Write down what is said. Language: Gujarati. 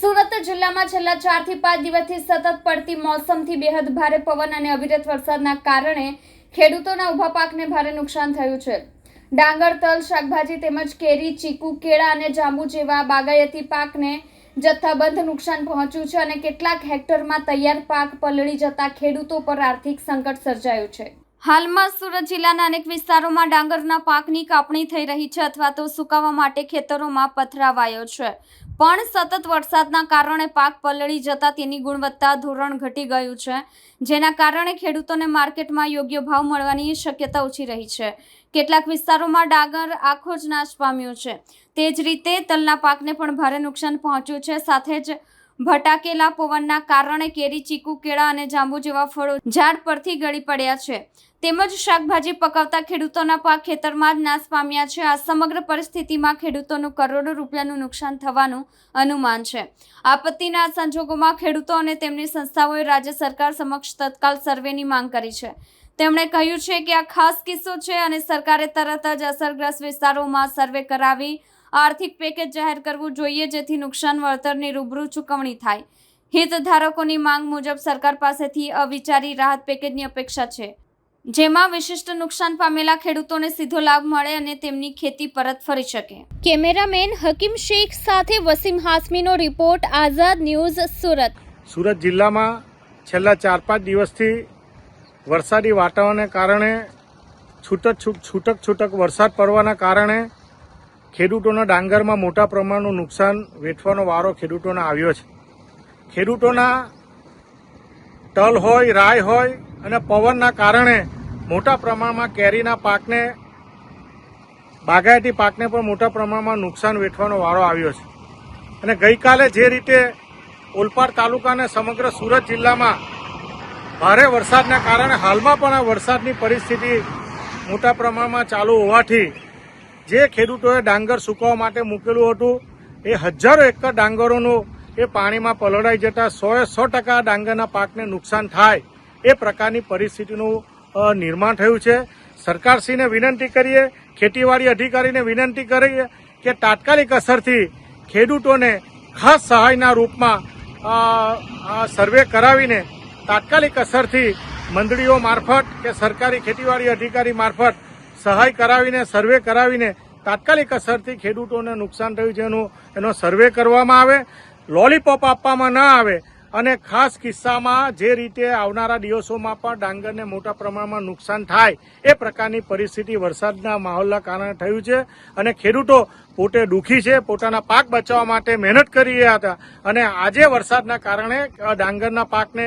સુરત જિલ્લામાં છેલ્લા ચારથી પાંચ દિવસથી સતત પડતી મોસમથી બેહદ ભારે પવન અને અવિરત વરસાદના કારણે ખેડૂતોના ઊભા પાકને ભારે નુકસાન થયું છે. ડાંગર, તલ, શાકભાજી તેમજ કેરી, ચીકુ, કેળા અને જાંબુ જેવા બાગાયતી પાકને જથ્થાબંધ નુકસાન પહોંચ્યું છે અને કેટલાક હેક્ટરમાં તૈયાર પાક પલળી જતા ખેડૂતો પર આર્થિક સંકટ સર્જાયું છે. હાલમાં સુરત જિલ્લાના અનેક વિસ્તારોમાં ડાંગરના પાકની કાપણી થઈ રહી છે અથવા તો સુકાવા માટે ખેતરોમાં પથરાવાયો છે. પણ સતત વરસાદના કારણે પાક પલળી જતા તેની ગુણવત્તા ધોરણ ઘટી ગયું છે, જેના કારણે ખેડૂતોને માર્કેટમાં યોગ્ય ભાવ મળવાની શક્યતા ઓછી રહી છે. કેટલાક વિસ્તારોમાં ડાંગર આખો જ નાશ પામ્યો છે. તે જ રીતે તલના પાકને પણ ભારે નુકસાન પહોંચ્યું છે. સાથે જ ભટાકેલા પવનના કારણે કેરી, ચીકુ, કેળા અને જાંબુ જેવા ફળો ઝાડ પરથી ગળી પડ્યા છે. તેમજ શાકભાજી પકવતા ખેડૂતોના પાક ખેતરમાં જ નાશ પામ્યા છે. આ સમગ્ર પરિસ્થિતિમાં ખેડૂતોનું કરોડો રૂપિયાનું નુકસાન થવાનું અનુમાન છે. આપત્તિના સંજોગોમાં ખેડૂતો અને તેમની સંસ્થાઓએ રાજ્ય સરકાર સમક્ષ તત્કાલ સર્વેની માંગ કરી છે. તેમણે કહ્યું છે કે આ ખાસ કિસ્સો છે અને સરકારે તરત જ અસરગ્રસ્ત વિસ્તારોમાં સર્વે કરાવી આર્થિક પેકેજ જાહેર કરવું જોઈએ જેથી નુકસાન વળતરની રૂબરૂ ચૂકવણી થાય. હિતધારકોની માંગ મુજબ સરકાર પાસેથી અવિચારી રાહત પેકેજની અપેક્ષા છે. જેમાં વિશિષ્ટ નુકસાન પામેલા ખેડૂતોને સીધો લાભ મળે અને તેમની ખેતી પરત ફરી શકે. કેમેરામેન હકીમ શેખ સાથે વસીમ હાસમીનો રિપોર્ટ આઝાદ ન્યૂઝ સુરત. સુરત જિલ્લામાં છેલ્લા ચાર પાંચ દિવસથી વરસાદી વાતાવરણને કારણે છૂટક છૂટ છૂટક છૂટક વરસાદ પડવાના કારણે ખેડૂતોના ડાંગરમાં મોટા પ્રમાણનું નુકસાન વેઠવાનો વારો ખેડૂતોને આવ્યો છે. ખેડૂતોના તલ હોય રાય હોય અને પવનના કારણે મોટા પ્રમાણમાં કેરીના પાકને, બાગાયતી પાકને પણ મોટા પ્રમાણમાં નુકસાન વેઠવાનો વારો આવ્યો છે. અને ગઈકાલે જે રીતે ઓલપાડ તાલુકા અને સમગ્ર સુરત જિલ્લામાં ભારે વરસાદના કારણે હાલમાં પણ આ વરસાદની પરિસ્થિતિ મોટા પ્રમાણમાં ચાલુ હોવાથી જે ખેડૂતોએ ડાંગર સૂકવવા માટે મૂકેલું હતું, એ હજારો એકર ડાંગરોનું એ પાણીમાં પલળાઈ જતા સોએ સો ટકા ડાંગરના પાકને નુકસાન થાય એ પ્રકારની પરિસ્થિતિનું નિર્માણ થયું છે. સરકારશ્રીને વિનંતી કરીએ, ખેતીવાડી અધિકારીને વિનંતી કરીએ કે તાત્કાલિક અસરથી ખેડૂતોને ખાસ સહાયના રૂપમાં સર્વે કરાવીને તાત્કાલિક અસરથી મંડળીઓ મારફત કે સરકારી ખેતીવાડી અધિકારી મારફત સહાય કરાવીને, સર્વે કરાવીને તાત્કાલિક અસરથી ખેડૂતોને નુકસાન થયું છે એનું, એનો સર્વે કરવામાં આવે, લોલીપોપ આપવામાં ન આવે અને ખાસ કિસ્સામાં જે રીતે આવનારા દિવસોમાં પણ ડાંગરને મોટા પ્રમાણમાં નુકસાન થાય એ પ્રકારની પરિસ્થિતિ વરસાદના માહોલના કારણે થયું છે અને ખેડૂતો પોતે દુઃખી છે, પોતાના પાક બચાવવા માટે મહેનત કરી રહ્યા હતા અને આજે વરસાદના કારણે ડાંગરના પાકને